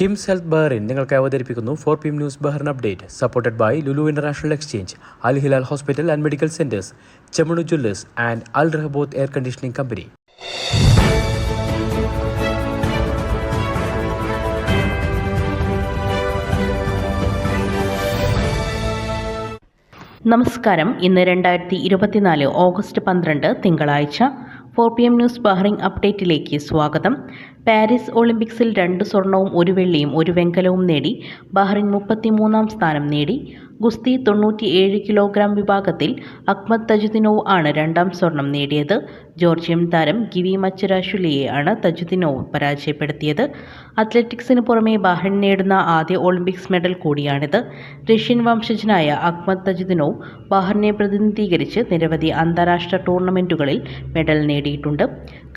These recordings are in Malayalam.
കിംസ് ഹെൽത്ത് ബഹറിൻ നിങ്ങൾക്ക് അവതരിപ്പിക്കുന്നു four P M news Bahrain update supported by Lulu international exchange Al Hilal hospital and medical centres Chemmanur jewellers and Al Rahaboth air conditioning company നമസ്കാരം. ഇന്ന് രണ്ടായിരത്തി ഇരുപത്തിനാല് ഓഗസ്റ്റ് പന്ത്രണ്ട് തിങ്കളാഴ്ച four P M news Bahrain അപ്ഡേറ്റിലേക്ക് സ്വാഗതം. പാരീസ് ഒളിമ്പിക്സിൽ രണ്ട് സ്വർണവും ഒരു വെള്ളിയും ഒരു വെങ്കലവും നേടി. ബഹ്റിൻ മുപ്പത്തിമൂന്നാം സ്ഥാനം നേടി. ഗുസ്തി തൊണ്ണൂറ്റിയേഴ് കിലോഗ്രാം വിഭാഗത്തിൽ അക്മദ് തജുദിനോവ് ആണ് രണ്ടാം സ്വർണം നേടിയത്. ജോർജിയൻ താരം ഗിവി മച്ചുരാഷുലിയെ ആണ് തജുദിനോവ് പരാജയപ്പെടുത്തിയത്. അത്ലറ്റിക്സിന് പുറമെ ബഹ്റിൻ നേടുന്ന ആദ്യ ഒളിമ്പിക്സ് മെഡൽ കൂടിയാണിത്. റഷ്യൻ വംശജനായ അക്മദ് തജുദിനോവ് ബഹ്റിനെ പ്രതിനിധീകരിച്ച് നിരവധി അന്താരാഷ്ട്ര ടൂർണമെന്റുകളിൽ മെഡൽ നേടിയിട്ടുണ്ട്.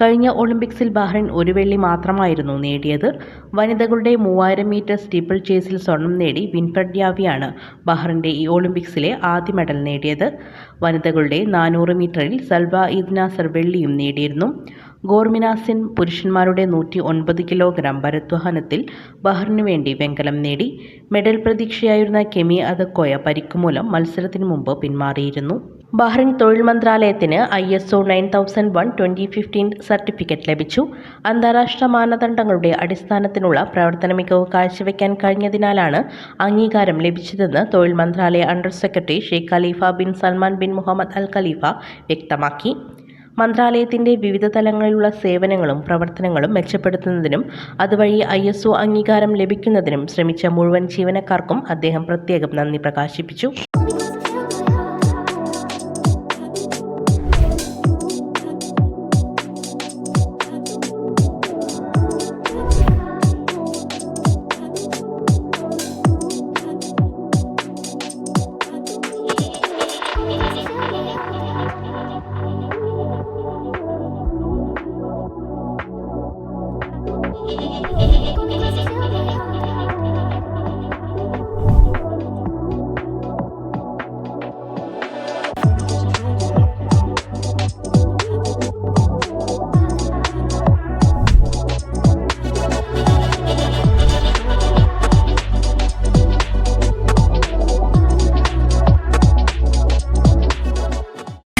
കഴിഞ്ഞ ഒളിമ്പിക്സിൽ ബഹ്റിൻ ഒരു വെള്ളി മാത്രമായിരുന്നു നേടിയത്. വനിതകളുടെ മൂവായിരം മീറ്റർ സ്റ്റീപ്പിൾ ചേസിൽ സ്വർണം നേടി വിൻഫ്രഡ് യാവിയാണ് ബഹ്റിന്റെ ഈ ഒളിമ്പിക്സിലെ ആദ്യ മെഡൽ നേടിയത്. വനിതകളുടെ നാനൂറ് മീറ്ററിൽ സൽവ ഈദ് സർവെള്ളിയും വെള്ളിയും നേടിയിരുന്നു. ഗോർമിനാസിൻ പുരുഷന്മാരുടെ നൂറ്റി ഒൻപത് കിലോഗ്രാം ഭരത്വഹനത്തിൽ ബഹ്റിനു വേണ്ടി വെങ്കലം നേടി. മെഡൽ പ്രതീക്ഷയായിരുന്ന കെമി അതക്കോയ പരിക്കുമൂലം മത്സരത്തിന് മുമ്പ് പിന്മാറിയിരുന്നു. ബഹ്റിൻ തൊഴിൽ മന്ത്രാലയത്തിന് I S O nine thousand one twenty fifteen certificate ലഭിച്ചു. അന്താരാഷ്ട്ര മാനദണ്ഡങ്ങളുടെ അടിസ്ഥാനത്തിനുള്ള പ്രവർത്തന മികവ് കാഴ്ചവെക്കാൻ കഴിഞ്ഞതിനാലാണ് അംഗീകാരം ലഭിച്ചതെന്ന് തൊഴിൽ മന്ത്രാലയ under secretary Sheikh Khalifa bin Salman bin Muhammad Al Khalifa വ്യക്തമാക്കി. മന്ത്രാലയത്തിന്റെ വിവിധ തലങ്ങളിലുള്ള സേവനങ്ങളും പ്രവർത്തനങ്ങളും മെച്ചപ്പെടുത്തുന്നതിനും അതുവഴി ഐ എസ് ഒ അംഗീകാരം ലഭിക്കുന്നതിനും ശ്രമിച്ച മുഴുവൻ ജീവനക്കാർക്കും അദ്ദേഹം പ്രത്യേകം നന്ദി പ്രകാശിപ്പിച്ചു.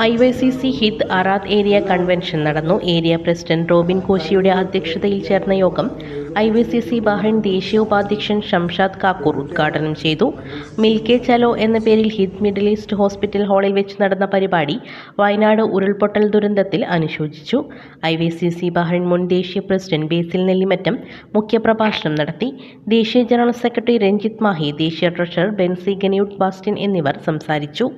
I Y C C Hidd Arad area convention നടന്നു. ഏരിയ പ്രസിഡന്റ് റോബിൻ കോശിയുടെ അധ്യക്ഷതയിൽ ചേർന്ന യോഗം I Y C C Bahrain ദേശീയ ഉപാധ്യക്ഷൻ ഷംഷാദ് കാക്കൂർ ഉദ്ഘാടനം ചെയ്തു. മിൽക്കെ ചലോ എന്ന പേരിൽ ഹിത് മിഡിൽ ഈസ്റ്റ് ഹോസ്പിറ്റൽ ഹാളിൽ വെച്ച് നടന്ന പരിപാടി വയനാട് ഉരുൾപൊട്ടൽ ദുരന്തത്തിൽ അനുശോചിച്ചു. I Y C C Bahrain മുൻ ദേശീയ പ്രസിഡന്റ് ബേസിൽ നെല്ലിമറ്റം മുഖ്യപ്രഭാഷണം നടത്തി. ദേശീയ ജനറൽ സെക്രട്ടറി രഞ്ജിത്ത് മാഹി ദേശീയ ട്രഷറർ ബെൻസി ഗനിയുഡ് ബാസ്റ്റിൻ എന്നിവർ സംസാരിച്ചു.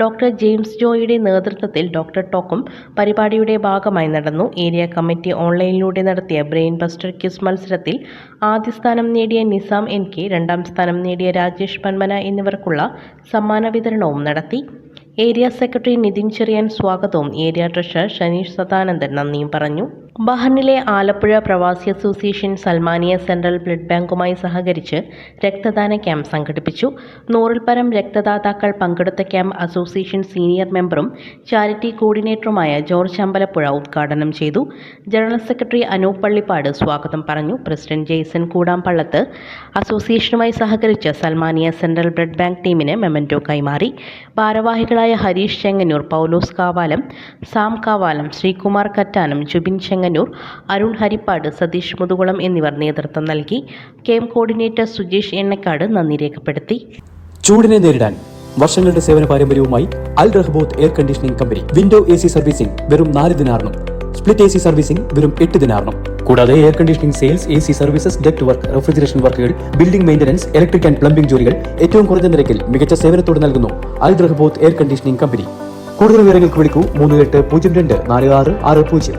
ഡോക്ടർ ജെയിംസ് ജോയിയുടെ നേതൃത്വത്തിൽ ഡോക്ടർ ടോക്കും പരിപാടിയുടെ ഭാഗമായി നടന്നു. ഏരിയ കമ്മിറ്റി ഓൺലൈനിലൂടെ നടത്തിയ ബ്രെയിൻ ബസ്റ്റർ ക്യൂസ് മത്സരത്തിൽ ആദ്യ സ്ഥാനം നേടിയ നിസാം എൻ കെ രണ്ടാം സ്ഥാനം നേടിയ രാജേഷ് പന്മന എന്നിവർക്കുള്ള സമ്മാന വിതരണവും നടത്തി. ഏരിയ സെക്രട്ടറി നിതിൻ ചെറിയാൻ സ്വാഗതവും ഏരിയ ട്രഷറർ ഷനീഷ് സദാനന്ദൻ നന്ദിയും പറഞ്ഞു. ബഹ്റിനിലെ ആലപ്പുഴ പ്രവാസി അസോസിയേഷൻ സൽമാനിയ സെൻട്രൽ ബ്ലഡ് ബാങ്കുമായി സഹകരിച്ച് രക്തദാന ക്യാമ്പ് സംഘടിപ്പിച്ചു. നൂറിൽ പരം രക്തദാതാക്കൾ പങ്കെടുത്ത ക്യാമ്പ് അസോസിയേഷൻ സീനിയർ മെമ്പറും ചാരിറ്റി കോർഡിനേറ്ററുമായ ജോർജ് അമ്പലപ്പുഴ ഉദ്ഘാടനം ചെയ്തു. ജനറൽ സെക്രട്ടറി അനൂപ് പള്ളിപ്പാട് സ്വാഗതം പറഞ്ഞു. പ്രസിഡന്റ് ജെയ്സൺ കൂടാമ്പള്ളത്ത് അസോസിയേഷനുമായി സഹകരിച്ച് സൽമാനിയ സെൻട്രൽ ബ്ലഡ് ബാങ്ക് ടീമിന് മെമന്റോ കൈമാറി. ഭാരവാഹികളായ ഹരീഷ് ചെങ്ങന്നൂർ പൗലോസ് കാവാലം സാം കാവാലം ശ്രീകുമാർ കറ്റാനം ജുബിൻ ചെങ്ങന്നൂർ അരുൺ ഹരിപ്പാട് സതീഷ് മുതുകുളം എന്നിവർ നേതൃത്വം നൽകി. ക്യാമ്പ് കോർഡിനേറ്റർ സുജേഷ് എണ്ണക്കാട് നന്ദി രേഖപ്പെടുത്തി. ചൂടിനെ നേരിടാൻ വർഷങ്ങളുടെ സേവന പാരമ്പര്യവുമായി Al Rahaboth air conditioning company window A C servicing വെറും നാല് ദിനാറിനും സ്പ്ലിറ്റ് എ സി സർവീസിംഗ് വെറും എട്ട് ദിനാറിനും കൂടാതെ air conditioning sales A C services duct work refrigeration വർക്കുകൾ building maintenance electric and plumbing ജോലികൾ ഏറ്റവും കുറഞ്ഞ നിരക്കിൽ മികച്ച സേവനത്തോടെ നൽകുന്നു Al Rahaboth air conditioning company. കൂടുതൽ വിവരങ്ങൾക്ക് വിളിക്കൂ മൂന്ന് എട്ട് പൂജ്യം രണ്ട് നാല് ആറ് ആറ് പൂജ്യം.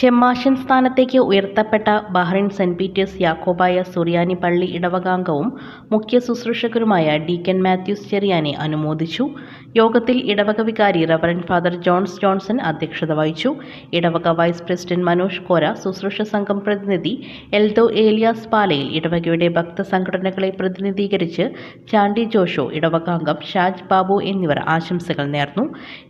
ഷെമാഷൻ സ്ഥാനത്തേക്ക് ഉയർത്തപ്പെട്ട Bahrain saint Peter's Yakobaya Suriyani പള്ളി ഇടവകാംഗവും മുഖ്യ ശുശ്രൂഷകരുമായ ഡീക്കൻ മാത്യൂസ് ചെറിയാനെ അനുമോദിച്ചു. യോഗത്തിൽ ഇടവക വികാരി റവറൻ ഫാദർ ജോൺസ് ജോൺസൺ അധ്യക്ഷത വഹിച്ചു. ഇടവക വൈസ് പ്രസിഡന്റ് മനോജ് കോര ശുശ്രൂഷ സംഘം പ്രതിനിധി എൽദോ ഏലിയാസ് പാലയിൽ ഇടവകയുടെ ഭക്തസംഘടനകളെ പ്രതിനിധീകരിച്ച് ചാണ്ടി ജോഷോ ഇടവകാംഗം ഷാജ് ബാബു എന്നിവർ ആശംസകൾ നേർന്നു.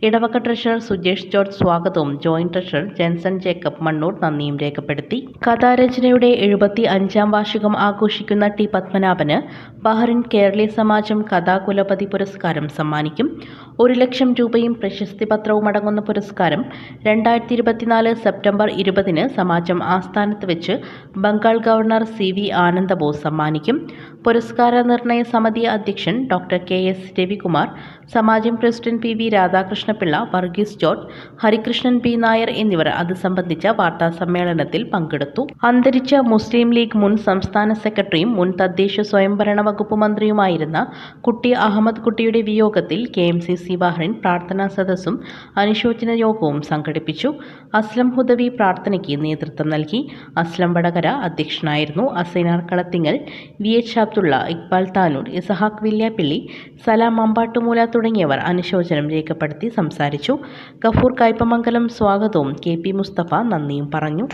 ഇടവക ട്രഷറർ സുജേഷ് ജോർജ് സ്വാഗതവും ജോയിന്റ് ട്രഷറർ ജെൻസൺ ജേക്കബ് മണ്ണൂർ നന്ദിയും രേഖപ്പെടുത്തി. കഥാരചനയുടെ എഴുപത്തി അഞ്ചാം വാർഷികം ആഘോഷിക്കുന്ന ടി പത്മനാഭന് ബഹ്റിൻ കേരളീയ സമാജം കഥാകുലപതി പുരസ്കാരം സമ്മാനിക്കും. ഒരു ലക്ഷം രൂപയും പ്രശസ്തി പത്രവും അടങ്ങുന്ന പുരസ്കാരം രണ്ടായിരത്തി ഇരുപത്തിനാല് സെപ്റ്റംബർ ഇരുപതിന് സമാജം ആസ്ഥാനത്ത് വെച്ച് Bengal governor C V Ananda Bose സമ്മാനിക്കും. പുരസ്കാര നിർണയ സമിതി അധ്യക്ഷൻ doctor K. S. Ravikumar Samajam president P. V. Radhakrishna Pillai Varghese George Harikrishnan P. Nair എന്നിവർ അത് സംബന്ധിച്ച വാർത്താ സമ്മേളനത്തിൽ പങ്കെടുത്തു. അന്തരിച്ച മുസ്ലിം ലീഗ് മുൻ സംസ്ഥാന സെക്രട്ടറിയും മുൻ തദ്ദേശ സ്വയംഭരണ വകുപ്പ് മന്ത്രിയുമായിരുന്ന കുട്ടി അഹമ്മദ് കുട്ടിയുടെ വിയോഗത്തിൽ K M C C Bahrain പ്രാർത്ഥനാ സദസ്സും അനുശോചന യോഗവും സംഘടിപ്പിച്ചു. അസ്ലം ഹുദവി പ്രാർത്ഥനയ്ക്ക് നേതൃത്വം നൽകി. അസ്ലം വടകര അധ്യക്ഷനായിരുന്നു അസൈനാർ കളത്തിങ്ങൽ വി എച്ച് അബ്ദുള്ള ഇക്ബാൽ താനൂർ ഇസഹാഖ് വില്യാപ്പിള്ളി സലാം അമ്പാട്ടുമൂല തുടങ്ങിയവർ അനുശോചനം രേഖപ്പെടുത്തി സംസാരിച്ചു. ഗഫൂർ കയ്പമംഗലം സ്വാഗതവും കെ പി മുസ്തഫ നന്ദിയും പറഞ്ഞു